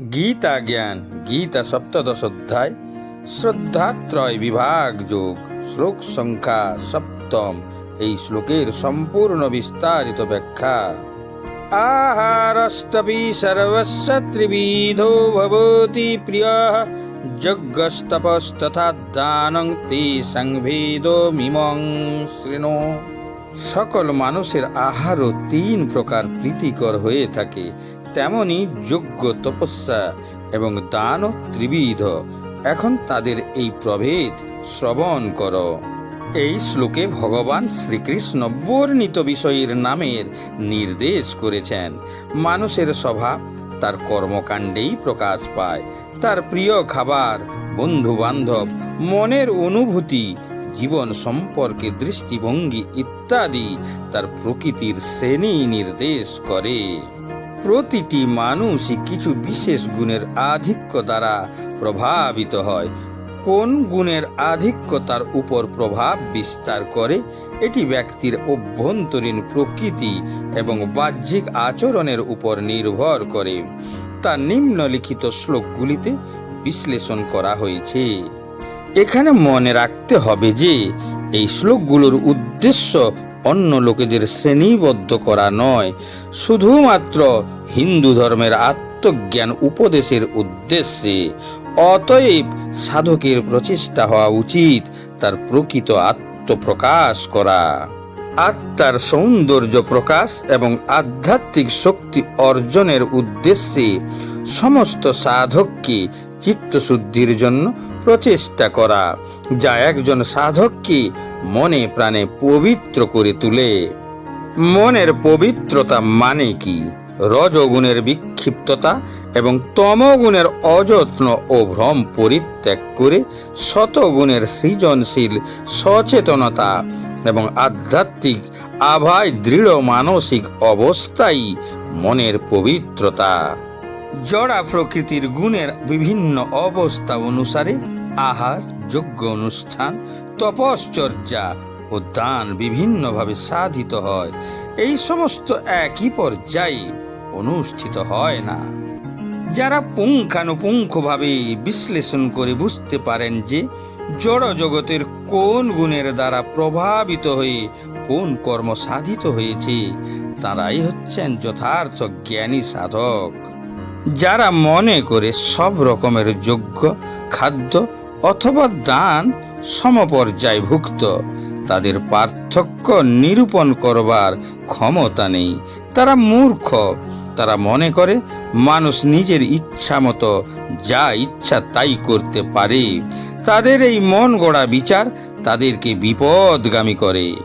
গীতা জ্ঞান, গীতা সপ্তদশ অধ্যায় শ্রদ্ধাত্রয় বিভাগ যোগ, শ্লোক সংখ্যা সপ্তম, এই শ্লোকের সম্পূর্ণ বিস্তারিত ব্যাখ্যা। আহারস্তপি সর্বস্ব ত্রিবিধো ভবতি প্রিয়, যজ্ঞস্তপস্তথা দানং তে সংভেদো মিমং শৃণু। সকল মানুষের আহারও তিন প্রকার প্রীতিকর হয়ে থাকে। তেমনি যোগ্য তপস্যা এবং দানও ত্রিবিধ। এখন তাদের এই প্রভেদ শ্রবণ কর। এই শ্লোকে ভগবান শ্রীকৃষ্ণ বর্ণিত বিষয়ের নামের নির্দেশ করেছেন। মানুষের স্বভাব, তার কর্মকাণ্ডেই প্রকাশ পায়। তার প্রিয় খাবার বন্ধু বান্ধব মনের অনুভূতি, জীবন সম্পর্কে দৃষ্টিভঙ্গি ইত্যাদি তার প্রকৃতির শ্রেণি নির্দেশ করে। প্রতিটি মানুষই কিছু বিশেষ গুণের আধিক্য দ্বারা প্রভাবিত হয়। কোন গুণের আধিক্য তার উপর প্রভাব বিস্তার করে, এটি ব্যক্তির অভ্যন্তরীণ প্রকৃতি এবং বাহ্যিক আচরণের উপর নির্ভর করে। তা নিম্নলিখিত শ্লোকগুলিতে বিশ্লেষণ করা হয়েছে। এখানে মনে রাখতে হবে যে, এই শ্লোকগুলোর উদ্দেশ্য অন্য লোকেদের শ্রেণীবদ্ধ করা নয়। শুধুমাত্র হিন্দু ধর্মের আত্মজ্ঞান উপদেশের উদ্দেশ্যে। অতএব সাধকের প্রচেষ্টা হওয়া উচিত তার প্রকৃত আত্মপ্রকাশ করা। আত্মার সৌন্দর্য প্রকাশ এবং আধ্যাত্মিক শক্তি অর্জনের উদ্দেশ্যে সমস্ত সাধককে চিত্তশুদ্ধির জন্য প্রচেষ্টা করা, যা একজন সাধককে মনে প্রাণে পবিত্র করে তোলে। মনের পবিত্রতা মানে কি? রজগুণের বিক্ষিপ্ততা এবং তমগুণের অযত্ন ও ভ্রম পরিত্যাগ করে শতগুণের সৃজনশীল সচেতনতা এবং আধ্যাত্মিক আভায় দৃঢ় মানসিক অবস্থাই মনের পবিত্রতা। জড়া প্রকৃতির গুণের বিভিন্ন অবস্থা অনুসারে আহার যোগ্য অনুষ্ঠান, তপশ্চর্যা ও দান বিভিন্নভাবে সাধিত হয়। এই সমস্ত একই পর্যায়ে অনুষ্ঠিত হয় না। যারা পুঙ্খানুপুঙ্খভাবে বিশ্লেষণ করে বুঝতে পারেন যে জড় জগতের কোন গুণের দ্বারা প্রভাবিত হয়ে কোন কর্ম সাধিত হয়েছে, তারাই হচ্ছেন যথার্থ জ্ঞানী সাধক। যারা মনে করে সব রকমের যোগ্য খাদ্য অথবা দান সমপর্যায়ভুক্ত। তাদের পার্থক্য নিরূপণ করবার ক্ষমতা নেই। তারা মূর্খ। তারা মনে করে মানুষ নিজের ইচ্ছা মতো যা ইচ্ছা তাই করতে পারে। তাদের এই মন গড়া বিচার তাদেরকে বিপদগামী করে।